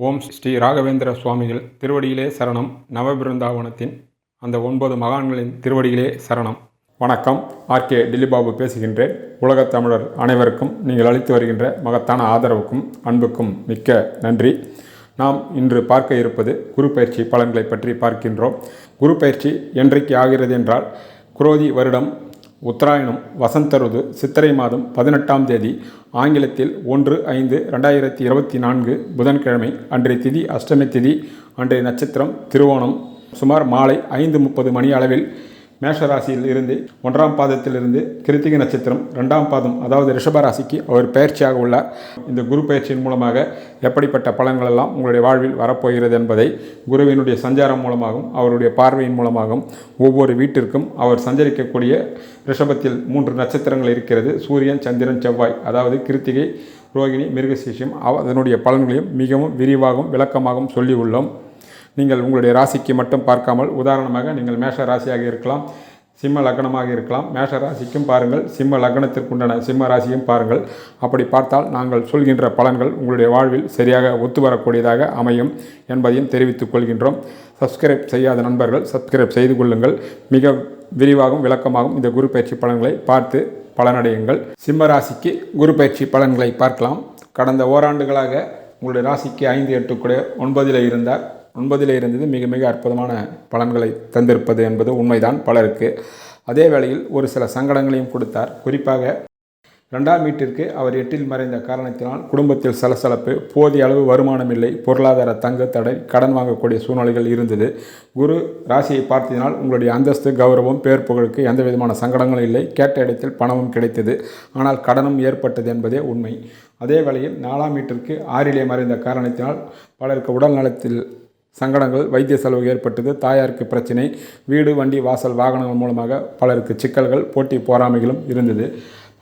ஓம் ஸ்ரீ ராகவேந்திர சுவாமிகள் திருவடியிலே சரணம். நவபிருந்தாவனத்தின் அந்த ஒன்பது மகான்களின் திருவடியிலே சரணம். வணக்கம். ஆர்கே டில்லிபாபு பேசுகின்றேன். உலகத் தமிழர் அனைவருக்கும் நீங்கள் அளித்து வருகின்ற மகத்தான ஆதரவுக்கும் அன்புக்கும் மிக்க நன்றி. நாம் இன்று பார்க்க இருப்பது குரு பயிற்சி பலன்களை பற்றி பார்க்கின்றோம். குரு பயிற்சி என்றைக்கு ஆகிறது என்றால் குரோதி வருடம் உத்தராயணம் வசந்த ருது சித்திரை மாதம் பதினெட்டாம் தேதி ஆங்கிலத்தில் ஒன்று ஐந்து ரெண்டாயிரத்தி இருபத்தி நான்கு புதன்கிழமை அன்றைய திதி அஷ்டமி திதி அன்றைய நட்சத்திரம் திருவோணம் சுமார் மாலை ஐந்து முப்பது மணி அளவில் மேஷராசியில் இருந்து ஒன்றாம் பாதத்திலிருந்து கிருத்திகை நட்சத்திரம் ரெண்டாம் பாதம் அதாவது ரிஷப ராசிக்கு அவர் பயிற்சியாக உள்ளார். இந்த குரு பயிற்சியின் மூலமாக எப்படிப்பட்ட பலன்கள் எல்லாம் உங்களுடைய வாழ்வில் வரப்போகிறது என்பதை குருவினுடைய சஞ்சாரம் மூலமாகவும் அவருடைய பார்வையின் மூலமாகவும் ஒவ்வொரு வீட்டிற்கும் அவர் சஞ்சரிக்கக்கூடிய ரிஷபத்தில் மூன்று நட்சத்திரங்கள் இருக்கிறது. சூரியன் சந்திரன் செவ்வாய் அதாவது கிருத்திகை ரோகிணி மிருகசீஷம் அதனுடைய பலன்களையும் மிகவும் விரிவாகவும் விளக்கமாகவும் சொல்லியுள்ளோம். நீங்கள் உங்களுடைய ராசிக்கு மட்டும் பார்க்காமல் உதாரணமாக நீங்கள் மேஷ ராசியாக இருக்கலாம் சிம்ம லக்னமாக இருக்கலாம். மேஷ ராசிக்கும் பாருங்கள் சிம்ம லக்னத்திற்குண்டான சிம்ம ராசியும் பாருங்கள். அப்படி பார்த்தால் நாங்கள் சொல்கின்ற பலன்கள் உங்களுடைய வாழ்வில் சரியாக ஒத்து வரக்கூடியதாக அமையும் என்பதையும் தெரிவித்துக் கொள்கின்றோம். சப்ஸ்கிரைப் செய்யாத நண்பர்கள் சப்ஸ்கிரைப் செய்து கொள்ளுங்கள். மிக விரிவாகவும் விளக்கமாகவும் இந்த குரு பயிற்சி பலன்களை பார்த்து பலனடையுங்கள். சிம்ம ராசிக்கு குரு பயிற்சி பலன்களை பார்க்கலாம். கடந்த ஓராண்டுகளாக உங்களுடைய ராசிக்கு ஐந்து எட்டு கூட ஒன்பதில் இருந்தார். ஒன்பதிலே இருந்தது மிக மிக அற்புதமான பலன்களை தந்திருப்பது என்பது உண்மைதான் பலருக்கு. அதே வேளையில் ஒரு சில சங்கடங்களையும் கொடுத்தார். குறிப்பாக ரெண்டாம் வீட்டிற்கு அவர் எட்டில் மறைந்த காரணத்தினால் குடும்பத்தில் சலசலப்பு போதிய அளவு வருமானம் இல்லை பொருளாதார தங்கு தடை கடன் வாங்கக்கூடிய சூழ்நிலைகள் இருந்தது. குரு ராசியை பார்த்ததினால் உங்களுடைய அந்தஸ்து கௌரவம் பேர் புகழுக்கு எந்த விதமான சங்கடங்களும் இல்லை. கேட்ட இடத்தில் பணமும் கிடைத்தது. ஆனால் கடனும் ஏற்பட்டது என்பதே உண்மை. அதே வேளையில் நாலாம் வீட்டிற்கு ஆறிலே மறைந்த காரணத்தினால் பலருக்கு உடல் நலத்தில் சங்கடங்கள் வைத்திய செலவு ஏற்பட்டது தாயாருக்கு பிரச்சனை வீடு வண்டி வாசல் வாகனங்கள் மூலமாக பலருக்கு சிக்கல்கள் போட்டி போராமைகளும் இருந்தது.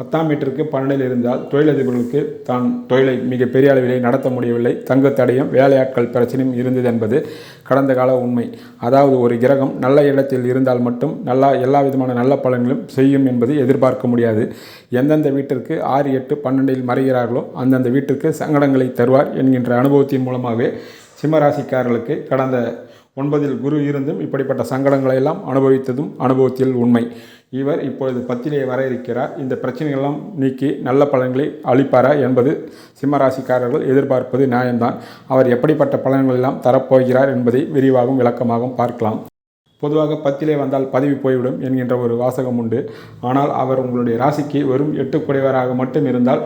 பத்தாம் மீட்டருக்கு பன்னெண்டில் இருந்தால் தொழிலதிபர்களுக்கு தான் தொழிலை மிக பெரிய அளவிலே நடத்த முடியவில்லை. தங்க தடையும் வேலையாட்கள் பிரச்சனையும் இருந்தது என்பது கடந்த கால உண்மை. அதாவது ஒரு கிரகம் நல்ல இடத்தில் இருந்தால் மட்டும் நல்லா எல்லா விதமான நல்ல பலன்களும் செய்யும் என்பது எதிர்பார்க்க முடியாது. எந்தெந்த வீட்டிற்கு ஆறு எட்டு பன்னெண்டில் மறைகிறார்களோ அந்தந்த வீட்டிற்கு சங்கடங்களை தருவார் என்கின்ற அனுபவத்தின் மூலமாகவே சிம்மராசிக்காரர்களுக்கு கடந்த ஒன்பதில் குரு இருந்தும் இப்படிப்பட்ட சங்கடங்களை எல்லாம் அனுபவித்ததும் அனுபவத்தில் உண்மை. இவர் இப்பொழுது பத்திலே வர இருக்கிறார். இந்த பிரச்சனைகளெல்லாம் நீக்கி நல்ல பலன்களை அளிப்பாரா என்பது சிம்மராசிக்காரர்கள் எதிர்பார்ப்பது நியாயம்தான். அவர் எப்படிப்பட்ட பலன்கள் எல்லாம் தரப்போகிறார் என்பதை விரிவாகவும் விளக்கமாகவும் பார்க்கலாம். பொதுவாக பத்திலே வந்தால் பதவி போய்விடும் என்கின்ற ஒரு வாசகம் உண்டு. ஆனால் அவர் உங்களுடைய ராசிக்கு வெறும் எட்டு குறைவராக மட்டும் இருந்தால்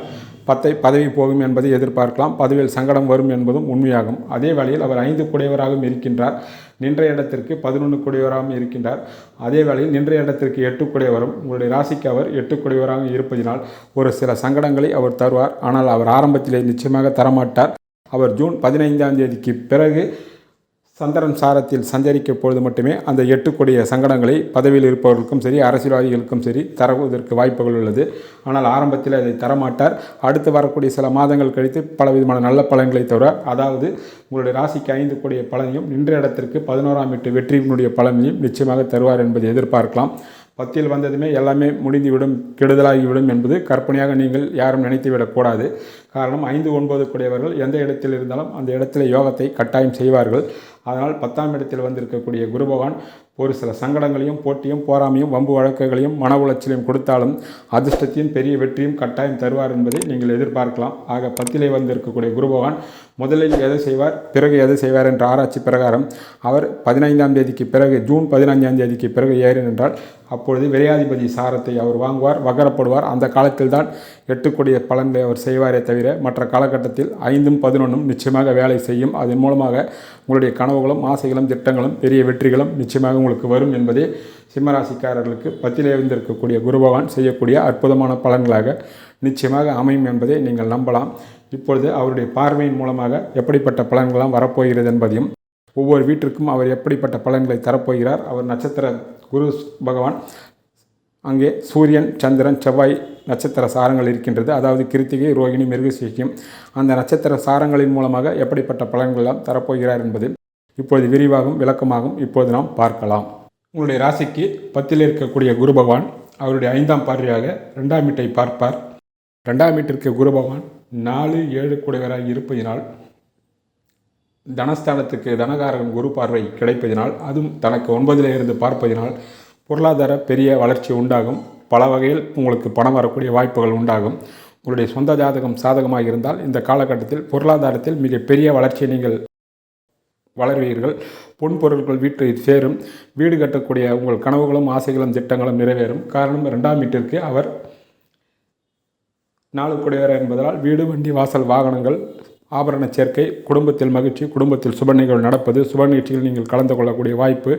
பத்தை பதவி போகும் என்பதை எதிர்பார்க்கலாம். பதவியில் சங்கடம் வரும் என்பதும் உண்மையாகும். அதே வேளையில் அவர் ஐந்து குடையவராகவும் இருக்கின்றார். நின்ற இடத்திற்கு பதினொன்று குடையவராகவும் இருக்கின்றார். அதே வேளையில் நின்ற இடத்திற்கு எட்டு குடைவரும் உங்களுடைய ராசிக்கு அவர் எட்டு குடையவராகவும் இருப்பதினால் ஒரு சில சங்கடங்களை அவர் தருவார். ஆனால் அவர் ஆரம்பத்திலே நிச்சயமாக தரமாட்டார். அவர் ஜூன் பதினைந்தாம் தேதிக்கு பிறகு சந்திரன் சாரத்தில் சஞ்சரிக்க பொழுது மட்டுமே அந்த எட்டுக்கூடிய சங்கடங்களை பதவியில் இருப்பவர்களுக்கும் சரி அரசியல்வாதிகளுக்கும் சரி தருவதற்கு வாய்ப்புகள் உள்ளது. ஆனால் ஆரம்பத்தில் அதை தரமாட்டார். அடுத்து வரக்கூடிய சில மாதங்கள் கழித்து பலவிதமான நல்ல பலன்களை தவிர அதாவது உங்களுடைய ராசிக்கு ஐந்து கூடிய பலனையும் நின்ற இடத்திற்கு பதினோராம் எட்டு வெற்றியினுடைய பலனையும் நிச்சயமாக தருவார் என்பதை எதிர்பார்க்கலாம். பத்தியில் வந்ததுமே எல்லாமே முடிந்துவிடும் கெடுதலாகிவிடும் என்பது கற்பனையாக நீங்கள் யாரும் நினைத்து விடக்கூடாது காரணம் ஐந்து ஒன்பது கூடியவர்கள் எந்த இடத்தில் இருந்தாலும் அந்த இடத்துல யோகத்தை கட்டாயம் செய்வார்கள். அதனால் பத்தாம் இடத்தில் வந்திருக்கக்கூடிய குரு பகவான் ஒரு சில சங்கடங்களையும் போட்டியும் போராமையும் வம்பு வழக்குகளையும் மன உளைச்சலையும் கொடுத்தாலும் அதிர்ஷ்டத்தையும் பெரிய வெற்றியும் கட்டாயம் தருவார் என்பதை நீங்கள் எதிர்பார்க்கலாம். ஆக பத்திலே வந்திருக்கக்கூடிய குரு பகவான் முதலில் எதை செய்வார்? பிறகு எதை செய்வார் என்ற ஆராய்ச்சி பிரகாரம். அவர் பதினைந்தாம் தேதிக்கு பிறகு ஜூன் பதினைஞ்சாம் தேதிக்கு பிறகு ஏறி என்றால் அப்பொழுது விரையாதிபதி சாரத்தை அவர் வாங்குவார் வகரப்படுவார். அந்த காலத்தில் தான் எட்டுக்கூடிய பலன்களை அவர் செய்வாரே தவிர மற்ற காலகட்டத்தில் ஐந்தும் பதினொன்றும் நிச்சயமாக வேலை செய்யும். அதன் மூலமாக உங்களுடைய கனவுகளும் ஆசைகளும் திட்டங்களும் பெரிய வெற்றிகளும் நிச்சயமாக உங்களுக்கு வரும் என்பதே சிம்மராசிக்காரர்களுக்கு பத்திலே இருந்திருக்கக்கூடிய குருபவான் செய்யக்கூடிய அற்புதமான பலன்களாக நிச்சயமாக அமையும் என்பதை நீங்கள் நம்பலாம். இப்பொழுது அவருடைய பார்வையின் மூலமாக எப்படிப்பட்ட பலன்களாம் வரப்போகிறது என்பதையும் ஒவ்வொரு வீட்டிற்கும் அவர் எப்படிப்பட்ட பலன்களை தரப்போகிறார்? அவர் நட்சத்திர குரு பகவான் அங்கே சூரியன் சந்திரன் செவ்வாய் நட்சத்திர சாரங்கள் இருக்கின்றது. அதாவது கிருத்திகை ரோகிணி மிருகசீஷியம் அந்த நட்சத்திர சாரங்களின் மூலமாக எப்படிப்பட்ட பலன்களெல்லாம் தரப்போகிறார் என்பது இப்பொழுது விரிவாகவும் விளக்கமாகவும் இப்போது நாம் பார்க்கலாம். உங்களுடைய ராசிக்கு பத்தில் இருக்கக்கூடிய குரு பகவான் அவருடைய ஐந்தாம் பார்வையாக ரெண்டாம் வீட்டை பார்ப்பார். ரெண்டாம் வீட்டிற்கு குரு பகவான் நாலு ஏழு கூடையவராக இருப்பதினால் தனஸ்தானத்துக்கு தனகாரகன் குரு பார்வை கிடைப்பதினால் அதுவும் தனக்கு ஒன்பதிலே இருந்து பார்ப்பதினால் பொருளாதார பெரிய வளர்ச்சி உண்டாகும். பல வகையில் உங்களுக்கு பணம் வரக்கூடிய வாய்ப்புகள் உண்டாகும். உங்களுடைய சொந்த ஜாதகம் சாதகமாக இருந்தால் இந்த காலகட்டத்தில் பொருளாதாரத்தில் மிகப்பெரிய வளர்ச்சியை நீங்கள் வளர்வீர்கள். பொன் பொருட்கள் வீட்டில் சேரும். வீடு கட்டக்கூடிய உங்கள் கனவுகளும் ஆசைகளும் திட்டங்களும் நிறைவேறும். காரணம் ரெண்டாம் வீட்டிற்கு அவர் நாளுக்குடையவர் என்பதால் வீடு வண்டி வாசல் வாகனங்கள் ஆபரண சேர்க்கை குடும்பத்தில் மகிழ்ச்சி குடும்பத்தில் சுப நிகழ்வு நடப்பது சுப நிகழ்ச்சியில் நீங்கள் கலந்து கொள்ளக்கூடிய வாய்ப்பு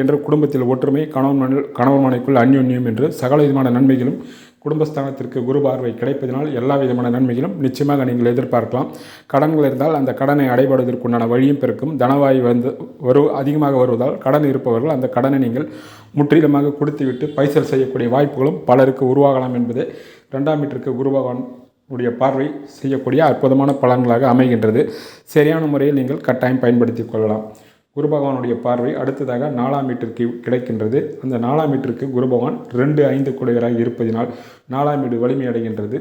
என்று குடும்பத்தில் ஒற்றுமை கணவன் கணவன் மனைக்குள் அந்யோன்யம் என்று சகல விதமான நன்மைகளும் குடும்பஸ்தானத்திற்கு குரு பார்வை கிடைப்பதனால் எல்லா விதமான நன்மைகளும் நிச்சயமாக நீங்கள் எதிர்பார்க்கலாம். கடன்கள் இருந்தால் அந்த கடனை அடைபடுவதற்குண்டான வழியும் பிறக்கும். தனவாய் வந்து வரு அதிகமாக வருவதால் கடன் இருப்பவர்கள் அந்த கடனை நீங்கள் முற்றிலுமாக கொடுத்துவிட்டு பைசல் செய்யக்கூடிய வாய்ப்புகளும் பலருக்கு உருவாகலாம் என்பதே ரெண்டாம் மீட்டருக்கு குருபகவான் உடைய பார்வை செய்யக்கூடிய அற்புதமான பலன்களாக அமைகின்றது. சரியான முறையில் நீங்கள் கட்டாயம் பயன்படுத்தி கொள்ளலாம். குரு பகவானுடைய பார்வை அடுத்ததாக நாலாம் வீட்டிற்கு கிடைக்கின்றது. அந்த நாலாம் வீட்டிற்கு குரு பகவான் ரெண்டு ஐந்து குடையராக இருப்பதினால் நாலாம் வீடு வலிமை அடைகின்றது.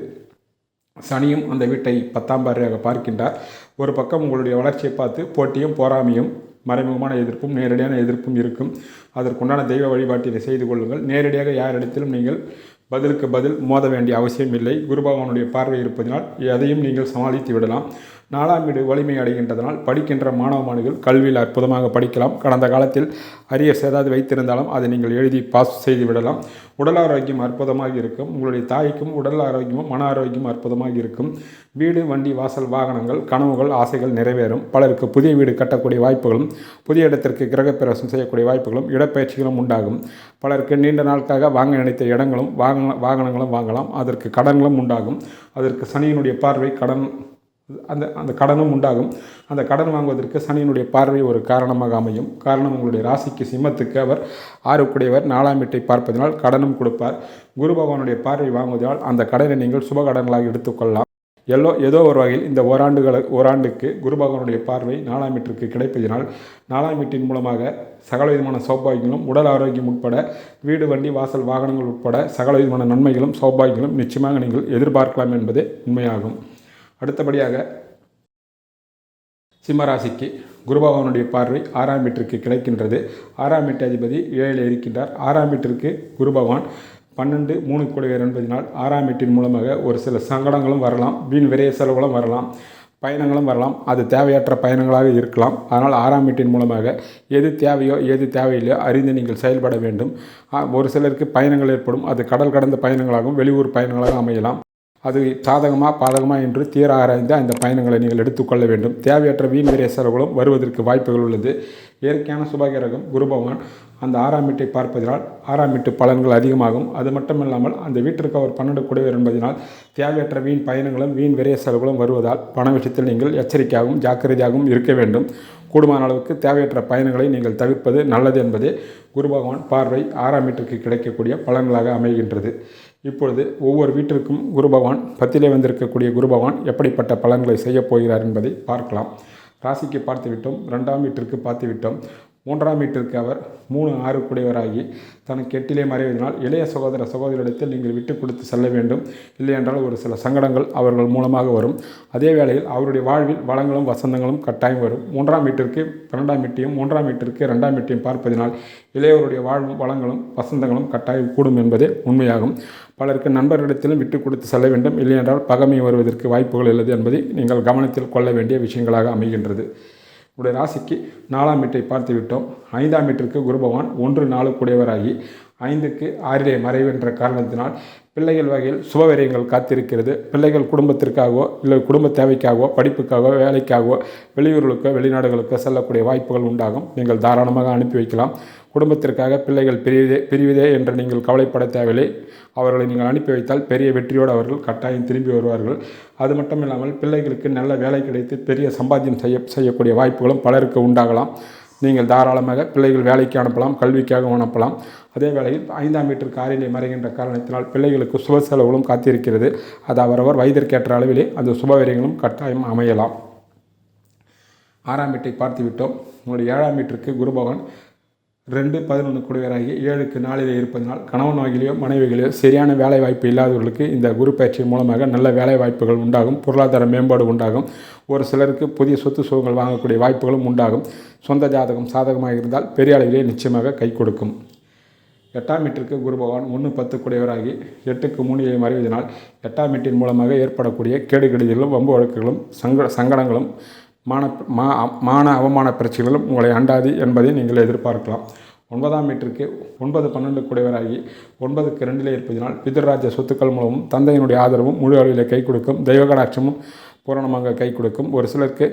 சனியும் அந்த வீட்டை பத்தாம் பார்வையாக பார்க்கின்றார். ஒரு பக்கம் உங்களுடைய வளர்ச்சியை பார்த்து போட்டியும் போராமையும் மறைமுகமான எதிர்ப்பும் நேரடியான எதிர்ப்பும் இருக்கும். அதற்குண்டான தெய்வ வழிபாட்டினை செய்து கொள்ளுங்கள். நேரடியாக யாரிடத்திலும் நீங்கள் பதிலுக்கு பதில் மோத வேண்டிய அவசியம் இல்லை குரு பகவானுடைய பார்வை இருப்பதனால் எதையும் நீங்கள் சமாளித்து விடலாம். நாலாம் வீடு வலிமை அடைகின்றதனால் படிக்கின்ற மாணவ மாணவிகள் கல்வியில் அற்புதமாக படிக்கலாம். கடந்த காலத்தில் அரியர்ஸ் ஏதாவது வைத்திருந்தாலும் அதை நீங்கள் எழுதி பாஸ் செய்து விடலாம். உடல் ஆரோக்கியம் அற்புதமாக இருக்கும். உங்களுடைய தாய்க்கும் உடல் ஆரோக்கியமும் மன ஆரோக்கியமும் அற்புதமாக இருக்கும். வீடு வண்டி வாசல் வாகனங்கள் கனவுகள் ஆசைகள் நிறைவேறும். பலருக்கு புதிய வீடு கட்டக்கூடிய வாய்ப்புகளும் புதிய இடத்திற்கு கிரகப்பிரவேசம் செய்யக்கூடிய வாய்ப்புகளும் இடப்பயிற்சிகளும் உண்டாகும். பலருக்கு நீண்ட நாட்காக வாங்க நினைத்த இடங்களும் வாகன வாகனங்களும் வாங்கலாம். அதற்கு கடன்களும் உண்டாகும். அதற்கு சனியினுடைய பார்வை கடன் அந்த அந்த கடனும் உண்டாகும். அந்த கடன் வாங்குவதற்கு சனியினுடைய பார்வை ஒரு காரணமாக அமையும். காரணம் உங்களுடைய ராசிக்கு சிம்மத்துக்கு அவர் ஆறுக்குடையவர் நாலாம் வீட்டை பார்ப்பதனால் கடனும் கொடுப்பார். குரு பகவானுடைய பார்வை வாங்குவதால் அந்த கடனை நீங்கள் சுப கடன்களாக எடுத்துக்கொள்ளலாம் எல்லோ ஏதோ ஒரு வகையில் இந்த ஓராண்டுகள ஓராண்டுக்கு குரு பகவானுடைய பார்வை நாலாம் வீட்டிற்கு கிடைப்பதினால் நாலாம் வீட்டின் மூலமாக சகல விதமான சௌபாகியங்களும் உடல் ஆரோக்கியம் உட்பட வீடு வண்டி வாசல் வாகனங்கள் உட்பட சகல விதமான நன்மைகளும் சௌபாகியங்களும் நிச்சயமாக நீங்கள் எதிர்பார்க்கலாம் என்பதே உண்மையாகும். அடுத்தபடியாக சிம்மராசிக்கு குருபகவானுடைய பார்வை ஆறாம் வீட்டிற்கு கிடைக்கின்றது. ஆறாம் வீட்டு அதிபதி ஏழில் இருக்கின்றார். ஆறாம் வீட்டிற்கு குருபவான் பன்னெண்டு மூணு குடையர் என்பதனால் ஆறாம் வீட்டின் மூலமாக ஒரு சில சங்கடங்களும் வரலாம். வீண் விரைய செலவுகளும் வரலாம். பயணங்களும் வரலாம். அது தேவையற்ற பயணங்களாக இருக்கலாம். அதனால் ஆறாம் வீட்டின் மூலமாக எது தேவையோ எது தேவையில்லையோ அறிந்து நீங்கள் செயல்பட வேண்டும். ஒரு சிலருக்கு பயணங்கள் ஏற்படும். அது கடல் கடந்த பயணங்களாகவும் வெளியூர் பயணங்களாக அமையலாம். அது சாதகமாக பாதகமாக என்று தீர ஆராய்ந்து அந்த பயணங்களை நீங்கள் எடுத்துக்கொள்ள வேண்டும். தேவையற்ற வீண் விரை செலவுகளும் வருவதற்கு வாய்ப்புகள் உள்ளது. இயற்கையான சுபகிரகம் குரு பகவான் அந்த ஆறாம் வீட்டை பார்ப்பதனால் ஆறாம் வீட்டு பலன்கள் அதிகமாகும். அது மட்டுமில்லாமல் அந்த வீட்டிற்கு அவர் பன்னெண்டு குடைவர் என்பதனால் தேவையற்ற வீண் பயணங்களும் வீண் விரைய செலவுகளும் வருவதால் பண விஷயத்தில் நீங்கள் எச்சரிக்கையாகவும் ஜாக்கிரதையாகவும் இருக்க வேண்டும். கூடுமான அளவுக்கு தேவையற்ற பயணங்களை நீங்கள் தவிர்ப்பது நல்லது என்பதே குரு பகவான் பார்வை ஆறாம் வீட்டிற்கு கிடைக்கக்கூடிய பலன்களாக அமைகின்றது. இப்பொழுது ஒவ்வொரு வீட்டிற்கும் குரு பகவான் பத்திலே வந்திருக்கக்கூடிய குரு பகவான் எப்படிப்பட்ட பலன்களை செய்யப் போகிறார் என்பதை பார்க்கலாம். ராசிக்கு பார்த்துவிட்டோம். ரெண்டாம் வீட்டிற்கு பார்த்துவிட்டோம். மூன்றாம் வீட்டிற்கு அவர் மூணு ஆறு கூடியவராகி தனக்கு எட்டிலே மறைவதனால் இளைய சகோதர சகோதரிடத்தில் நீங்கள் விட்டு கொடுத்து செல்ல வேண்டும். இல்லையென்றால் ஒரு சில சங்கடங்கள் அவர்கள் மூலமாக வரும். அதே வேளையில் அவருடைய வாழ்வில் வளங்களும் வசந்தங்களும் கட்டாயம் வரும். மூன்றாம் வீட்டிற்கு பன்னெண்டாம் வீட்டையும் மூன்றாம் வீட்டிற்கு ரெண்டாம் வீட்டையும் பார்ப்பதினால் இளையவருடைய வாழ்வும் வளங்களும் வசந்தங்களும் கட்டாயம் கூடும் என்பதே உண்மையாகும். பலருக்கு நண்பர்களிடத்திலும் விட்டு கொடுத்து செல்ல வேண்டும். இல்லையென்றால் பகமை வருவதற்கு வாய்ப்புகள் உள்ளது என்பதை நீங்கள் கவனத்தில் கொள்ள வேண்டிய விஷயங்களாக அமைகின்றது. உடைய ராசிக்கு நாலாம் வீட்டை பார்த்து விட்டோம். ஐந்தாம் வீட்டிற்கு குருபகவான் ஒன்று நாலு கூடியவராகி ஐந்துக்கு ஆறிலே மறைவென்ற காரணத்தினால் பிள்ளைகள் வகையில் சுபவரியங்கள் காத்திருக்கிறது. பிள்ளைகள் குடும்பத்திற்காகவோ இல்லை குடும்ப தேவைக்காகவோ படிப்புக்காகவோ வேலைக்காகவோ வெளியூர்களுக்கோ வெளிநாடுகளுக்கோ செல்லக்கூடிய வாய்ப்புகள் உண்டாகும். நீங்கள் தாராளமாக அனுப்பி வைக்கலாம். குடும்பத்திற்காக பிள்ளைகள் பிரிவதே பிரிவதே என்று நீங்கள் கவலைப்பட தேவையில்லை. அவர்களை நீங்கள் அனுப்பி வைத்தால் பெரிய வெற்றியோடு அவர்கள் கட்டாயம் திரும்பி வருவார்கள். அது மட்டும் இல்லாமல் பிள்ளைகளுக்கு நல்ல வேலை கிடைத்து பெரிய சம்பாத்தியம் செய்ய செய்யக்கூடிய வாய்ப்புகளும் பலருக்கு உண்டாகலாம். நீங்கள் தாராளமாக பிள்ளைகள் வேலைக்கு அனுப்பலாம் கல்விக்காக அனுப்பலாம். அதே வேளையில் ஐந்தாம் வீட்டிற்கு காரிலே மறைகின்ற காரணத்தினால் பிள்ளைகளுக்கு சுப செலவுகளும் காத்திருக்கிறது. அது அவரவர் வயதிற்கேற்ற அளவிலே அந்த சுபவரியங்களும் கட்டாயம் அமையலாம். ஆறாம் வீட்டை பார்த்து விட்டோம் உங்களுடைய ஏழாம் வீட்டிற்கு குருபகவான் ரெண்டு பதினொன்று குடிவராகி ஏழுக்கு நாளிலே இருப்பதனால் கணவன் வகையிலையோ மனைவிகளையோ சரியான வேலை வாய்ப்பு இல்லாதவர்களுக்கு இந்த குரு பயிற்சி மூலமாக நல்ல வேலை வாய்ப்புகள் உண்டாகும் பொருளாதார மேம்பாடு உண்டாகும். ஒரு சிலருக்கு புதிய சொத்து சுகங்கள் வாங்கக்கூடிய வாய்ப்புகளும் உண்டாகும். சொந்த ஜாதகம் சாதகமாக இருந்தால் பெரிய அளவிலே நிச்சயமாக கை கொடுக்கும். எட்டாம் வீட்டிற்கு குரு பகவான் ஒன்று பத்து குடையவராகி எட்டுக்கு மூணியை மறைவதனால் எட்டாம் வீட்டின் மூலமாக ஏற்படக்கூடிய கேடுகெடுதலும் வம்பு வழக்குகளும் சங்க சங்கடங்களும் மான மா மான அவமான பிரச்சனைகளும் உங்களை அண்டாது என்பதை நீங்கள் எதிர்பார்க்கலாம். ஒன்பதாம் வீட்டிற்கு ஒன்பது பன்னெண்டு குடைவராகி ஒன்பதுக்கு ரெண்டிலே இருப்பதனால் பிதர்ராஜ சொத்துக்கள் மூலமும் தந்தையினுடைய ஆதரவும் முழு அளவிலே கை கொடுக்கும் தெய்வகடாட்சமும் பூரணமாக கை கொடுக்கும். ஒரு சிலருக்கு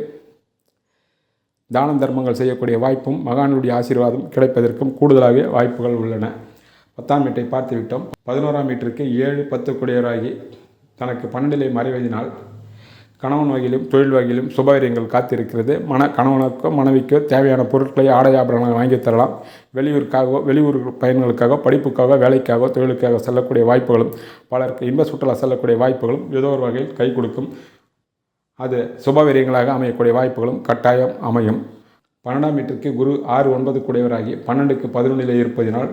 தான தர்மங்கள் செய்யக்கூடிய வாய்ப்பும் மகானுடைய ஆசீர்வாதம் கிடைப்பதற்கும் கூடுதலாக வாய்ப்புகள் உள்ளன. பத்தாம் வீட்டை பார்த்துவிட்டோம். பதினோராம் வீட்டிற்கு ஏழு பத்து குடையராகி தனக்கு பன்னெண்டிலே மறைவதினால் கணவன் வகையிலும் தொழில் வகையிலும் சுபகாரியங்கள் காத்திருக்கிறது. மன கணவனுக்கோ மனைவிக்கோ தேவையான பொருட்களை ஆடை ஆபரணங்கள் வாங்கி தரலாம். வெளியூருக்காகவோ வெளியூர் பயன்களுக்காக படிப்புக்காக வேலைக்காக தொழிலுக்காக செல்லக்கூடிய வாய்ப்புகளும் பலருக்கு இன்ப சுற்றுலா செல்லக்கூடிய வாய்ப்புகளும் ஏதோ ஒரு வகையில் கை கொடுக்கும். அது சுபவீரியங்களாக அமையக்கூடிய வாய்ப்புகளும் கட்டாயம் அமையும். பன்னெண்டாம் வீட்டிற்கு குரு ஆறு ஒன்பது கூடியவராகி பன்னெண்டுக்கு பதினொன்றில் இருப்பதினால்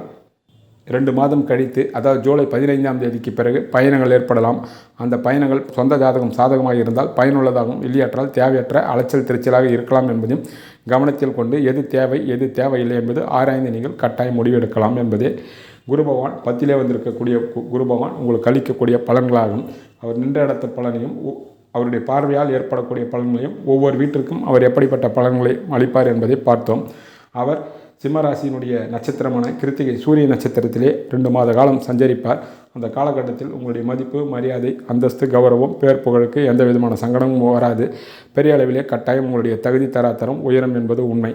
ரெண்டு மாதம் கழித்து அதாவது ஜூலை பதினைந்தாம் தேதிக்கு பிறகு பயணங்கள் ஏற்படலாம். அந்த பயணங்கள் சொந்த ஜாதகம் சாதகமாக இருந்தால் பயனுள்ளதாகவும் இல்லையற்றால் தேவையற்ற அலைச்சல் திருச்சலாக இருக்கலாம் என்பதையும் கவனத்தில் கொண்டு எது தேவை எது தேவையில்லை என்பது ஆராய்ந்து நீங்கள் கட்டாயம் முடிவெடுக்கலாம் என்பதே. குரு பகவான் பத்திலே வந்திருக்கக்கூடிய கு- குரு பகவான் உங்களுக்கு அளிக்கக்கூடிய பலன்களாகும். அவர் நின்ற இடத்த பலனையும் அவருடைய பார்வையால் ஏற்படக்கூடிய பலன்களையும் ஒவ்வொரு வீட்டிற்கும் அவர் எப்படிப்பட்ட பலன்களை அளிப்பார் என்பதை பார்த்தோம். அவர் சிம்மராசியினுடைய நட்சத்திரமான கிருத்திகை சூரிய நட்சத்திரத்திலே ரெண்டு மாத காலம் சஞ்சரிப்பார். அந்த காலகட்டத்தில் உங்களுடைய மதிப்பு மரியாதை அந்தஸ்து கௌரவம் பேர் புகழுக்கு எந்த விதமான சங்கடமும் வராது. பெரிய அளவிலே கட்டாயம் உங்களுடைய தகுதி தராத்தரம் உயரம் என்பது உண்மை.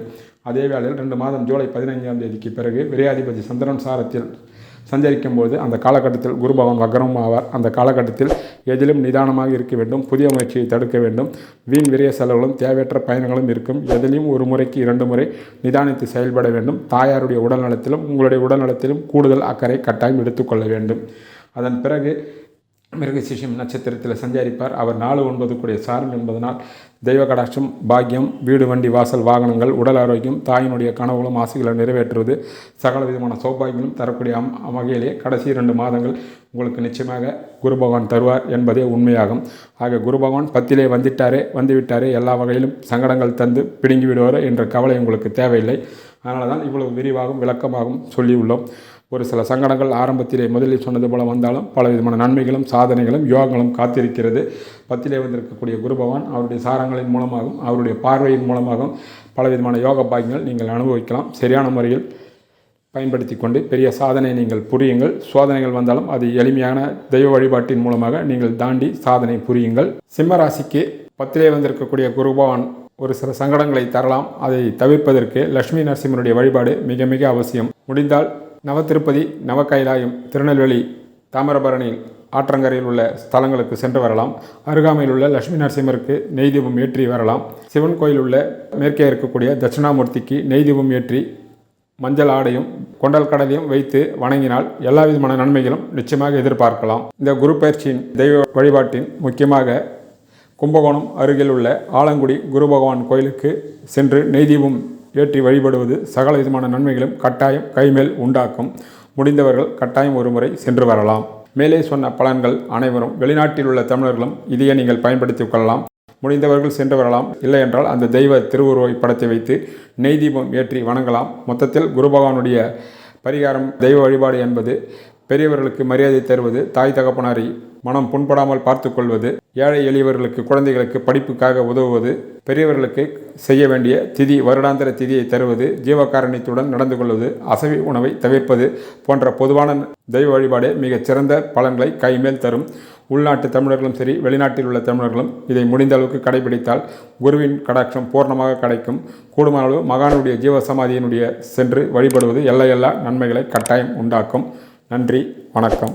அதே வேளையில் ரெண்டு மாதம் ஜூலை பதினைஞ்சாம் தேதிக்கு பிறகு விரையாதிபதி சந்திரன் சாரத்தில் சஞ்சரிக்கும் போது அந்த காலகட்டத்தில் குரு பகவான் வக்ரம் ஆவார். அந்த காலகட்டத்தில் எதிலும் நிதானமாக இருக்க வேண்டும் புதிய முயற்சியை தடுக்க வேண்டும். வீண் விரைய செலவுகளும் தேவையற்ற பயணங்களும் இருக்கும். எதிலையும் ஒரு முறைக்கு இரண்டு முறை நிதானித்து செயல்பட வேண்டும். தாயாருடைய உடல்நலத்திலும் உங்களுடைய உடல்நலத்திலும் கூடுதல் அக்கறை கட்டாயம் எடுத்துக்கொள்ள வேண்டும். அதன் பிறகு மிருகசிஷம் நட்சத்திரத்தில் சஞ்சரிப்பார். அவர் நாலு ஒன்பது கூடிய சாரம் என்பதனால் தெய்வ கடாட்சம் பாக்கியம் வீடு வண்டி வாசல் வாகனங்கள் உடல் ஆரோக்கியம் தாயினுடைய கனவுகளும் ஆசைகளை நிறைவேற்றுவது சகல விதமான சௌபாகியங்களும் தரக்கூடிய அம் வகையிலே கடைசி இரண்டு மாதங்கள் உங்களுக்கு நிச்சயமாக குரு பகவான் தருவார் என்பதே உண்மையாகும். ஆக குரு பகவான் பத்திலே வந்துட்டாரே வந்துவிட்டாரே எல்லா வகையிலும் சங்கடங்கள் தந்து பிடுங்கி விடுவார் என்ற கவலை உங்களுக்கு தேவையில்லை. அதனால தான் இவ்வளவு விரிவாகவும் விளக்கமாகவும் சொல்லியுள்ளோம். ஒரு சில சங்கடங்கள் ஆரம்பத்திலே முதலில் சொன்னது போல வந்தாலும் பல விதமான நன்மைகளும் சாதனைகளும் யோகங்களும் காத்திருக்கிறது. பத்திலே வந்திருக்கக்கூடிய குரு பகவான் அவருடைய சாரங்களின் மூலமாகவும் அவருடைய பார்வையின் மூலமாகவும் பல விதமான யோக பாக்கியங்கள் நீங்கள் அனுபவிக்கலாம். சரியான முறையில் பயன்படுத்தி கொண்டு பெரிய சாதனை நீங்கள் புரியுங்கள். சோதனைகள் வந்தாலும் அது எளிமையான தெய்வ வழிபாட்டின் மூலமாக நீங்கள் தாண்டி சாதனை புரியுங்கள். சிம்மராசிக்கு பத்திலே வந்திருக்கக்கூடிய குரு பகவான் ஒரு சில சங்கடங்களை தரலாம். அதை தவிர்ப்பதற்கு லட்சுமி நரசிம்மனுடைய வழிபாடு மிக மிக அவசியம். முடிந்தால் நவத்திருப்பதி நவகைலாயம் திருநெல்வேலி தாமிரபரணியில் ஆற்றங்கரையில் உள்ள ஸ்தலங்களுக்கு சென்று வரலாம். அருகாமையில் உள்ள லட்சுமி நரசிம்மருக்கு நெய் தீபம் ஏற்றி வரலாம். சிவன் கோயில் உள்ள மேற்கே இருக்கக்கூடிய தட்சிணாமூர்த்திக்கு நெய் தீபம் ஏற்றி மஞ்சள் ஆடையும் கொண்டல் கடலையும் வைத்து வணங்கினால் எல்லா விதமான நன்மைகளும் நிச்சயமாக எதிர்பார்க்கலாம். இந்த குரு பயிற்சியின் தெய்வ வழிபாட்டின் முக்கியமாக கும்பகோணம் அருகில் உள்ள ஆலங்குடி குரு பகவான் கோயிலுக்கு சென்று நெய் தீபம் ஏற்றி வழிபடுவது சகல விதமான நன்மைகளும் கட்டாயம் கைமேல் உண்டாக்கும். முடிந்தவர்கள் கட்டாயம் ஒருமுறை சென்று வரலாம். மேலே சொன்ன பலன்கள் அனைவரும் வெளிநாட்டில் உள்ள தமிழர்களும் இதையே நீங்கள் பயன்படுத்திக் கொள்ளலாம். முடிந்தவர்கள் சென்று வரலாம். இல்லை என்றால் அந்த தெய்வ திருவுருவை படத்தை வைத்து நெய் தீபம் ஏற்றி வணங்கலாம். மொத்தத்தில் குரு பகவானுடைய பரிகாரம் தெய்வ வழிபாடு என்பது பெரியவர்களுக்கு மரியாதை தருவது தாய் தகப்பனாரை மனம் புண்படாமல் பார்த்து கொள்வது ஏழை எளியவர்களுக்கு குழந்தைகளுக்கு படிப்புக்காக உதவுவது பெரியவர்களுக்கு செய்ய வேண்டிய திதி வருடாந்திர திதியை தருவது ஜீவகாரணியத்துடன் நடந்து கொள்வது அசைவ உணவை தவிர்ப்பது போன்ற பொதுவான தெய்வ வழிபாடே மிகச் சிறந்த பலன்களை கைமேல் தரும். உள்நாட்டு தமிழர்களும் சரி வெளிநாட்டில் உள்ள தமிழர்களும் இதை முடிந்த அளவுக்கு கடைபிடித்தால் குருவின் கடாட்சம் பூர்ணமாக கிடைக்கும். கூடுமான அளவு மகானுடைய ஜீவசமாதியினுடைய சென்று வழிபடுவது எல்லையெல்லா நன்மைகளை கட்டாயம் உண்டாக்கும். நன்றி வணக்கம்.